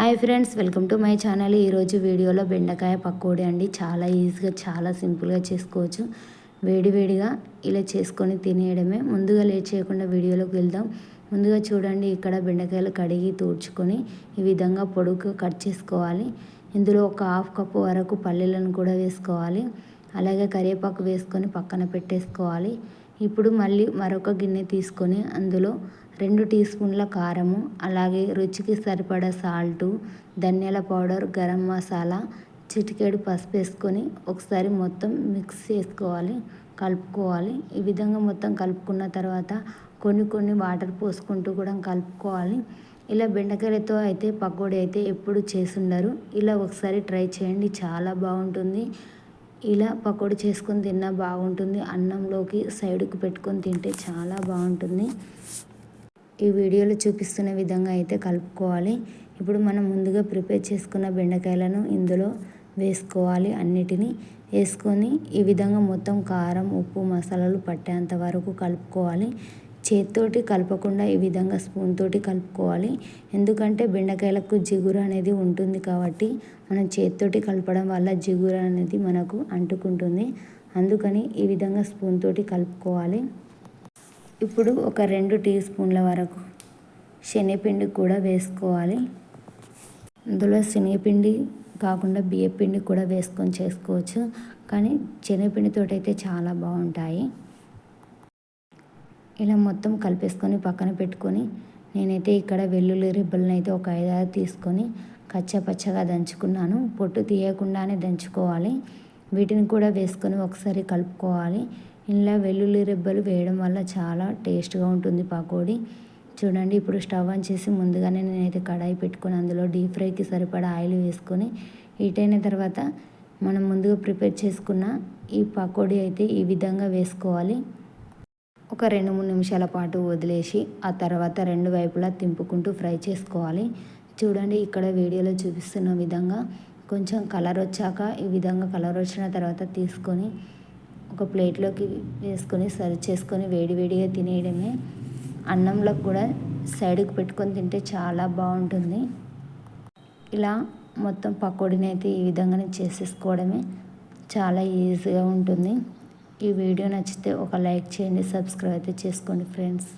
Hi friends welcome to my channel. ఈరోజు వీడియోలో బెండకాయ పకోడీ అండి. చాలా ఈజీగా చాలా సింపుల్గా చేసుకోవచ్చు. వేడివేడిగా ఇలా చేసుకొని తినేయడమే. ముందుగా లేట్ చేయకుండా వీడియోలోకి వెళ్దాం. ముందుగా చూడండి ఇక్కడ బెండకాయలు కడిగి తూడ్చుకొని ఈ విధంగా పొడుగు కట్ చేసుకోవాలి. ఇందులో ఒక హాఫ్ కప్పు వరకు పల్లీలను కూడా వేసుకోవాలి. అలాగే కరివేపాకు వేసుకొని పక్కన పెట్టేసుకోవాలి. ఇప్పుడు మళ్ళీ మరొక గిన్నె తీసుకొని అందులో రెండు టీ స్పూన్ల కారము అలాగే రుచికి సరిపడా సాల్టు ధనియాల పౌడర్ గరం మసాలా చిటికెడు పసుపు వేసుకొని ఒకసారి మొత్తం మిక్స్ చేసుకోవాలి కలుపుకోవాలి. ఈ విధంగా మొత్తం కలుపుకున్న తర్వాత కొన్ని కొన్ని వాటర్ పోసుకుంటూ కూడా కలుపుకోవాలి. ఇలా బెండకాయలతో అయితే పకోడీ అయితే ఎప్పుడు చేసుండరు. ఇలా ఒకసారి ట్రై చేయండి చాలా బాగుంటుంది. ఇలా పకోడీ చేసుకొని తిన్నా బాగుంటుంది. అన్నంలోకి సైడ్కి పెట్టుకొని తింటే చాలా బాగుంటుంది. ఈ వీడియోలో చూపిస్తున్న విధంగా అయితే కలుపుకోవాలి. ఇప్పుడు మనం ముందుగా ప్రిపేర్ చేసుకున్న బెండకాయలను ఇందులో వేసుకోవాలి అన్నిటినీ. వేసుకొని ఈ విధంగా మొత్తం కారం ఉప్పు మసాలాలు పట్టేంత వరకు కలుపుకోవాలి. చేత్తోటి కలపకుండా ఈ విధంగా స్పూన్ తోటి కలుపుకోవాలి. ఎందుకంటే బెండకాయలకు జిగురు అనేది ఉంటుంది కాబట్టి మనం చేత్తోటి కలపడం వల్ల జిగురు అనేది మనకు అంటుకుంటుంది. అందుకని ఈ విధంగా స్పూన్ తోటి కలుపుకోవాలి. ఇప్పుడు ఒక రెండు టీ స్పూన్ల వరకు శనగపిండి కూడా వేసుకోవాలి. అందులో శనగపిండి కాకుండా బియ్యపిండి కూడా వేసుకొని చేసుకోవచ్చు. కానీ శనగపిండితో అయితే చాలా బాగుంటాయి. ఇలా మొత్తం కలిపేసుకొని పక్కన పెట్టుకొని నేనైతే ఇక్కడ వెల్లుల్లి రిబ్బల్ని అయితే ఒక ఐదారు తీసుకొని కచ్చపచ్చగా దంచుకున్నాను. పొట్టు తీయకుండానే దంచుకోవాలి. వీటిని కూడా వేసుకొని ఒకసారి కలుపుకోవాలి. ఇలా వెల్లుల్లి రిబ్బలు వేయడం వల్ల చాలా టేస్ట్గా ఉంటుంది పకోడీ. చూడండి ఇప్పుడు స్టవ్ ఆన్ చేసి ముందుగానే నేనైతే కడాయి పెట్టుకొని అందులో డీప్ ఫ్రైకి సరిపడా ఆయిల్ వేసుకొని హీట్ అయిన తర్వాత మనం ముందుగా ప్రిపేర్ చేసుకున్న ఈ పకోడీ అయితే ఈ విధంగా వేసుకోవాలి. ఒక రెండు మూడు నిమిషాల పాటు వదిలేసి ఆ తర్వాత రెండు వైపులా తింపుకుంటూ ఫ్రై చేసుకోవాలి. చూడండి ఇక్కడ వీడియోలో చూపిస్తున్న విధంగా కొంచెం కలర్ వచ్చాక ఈ విధంగా కలర్ వచ్చిన తర్వాత తీసుకొని ఒక ప్లేట్లోకి వేసుకొని సర్వ్ చేసుకొని వేడివేడిగా తినేయడమే. అన్నంలో కూడా సైడ్కి పెట్టుకొని తింటే చాలా బాగుంటుంది. ఇలా మొత్తం పకోడీని అయితే ఈ విధంగానే చేసేసుకోవడమే. చాలా ఈజీగా ఉంటుంది. ఈ వీడియో నచ్చితే ఒక లైక్ చేయండి సబ్స్క్రైబ్ అయితే చేసుకోండి ఫ్రెండ్స్.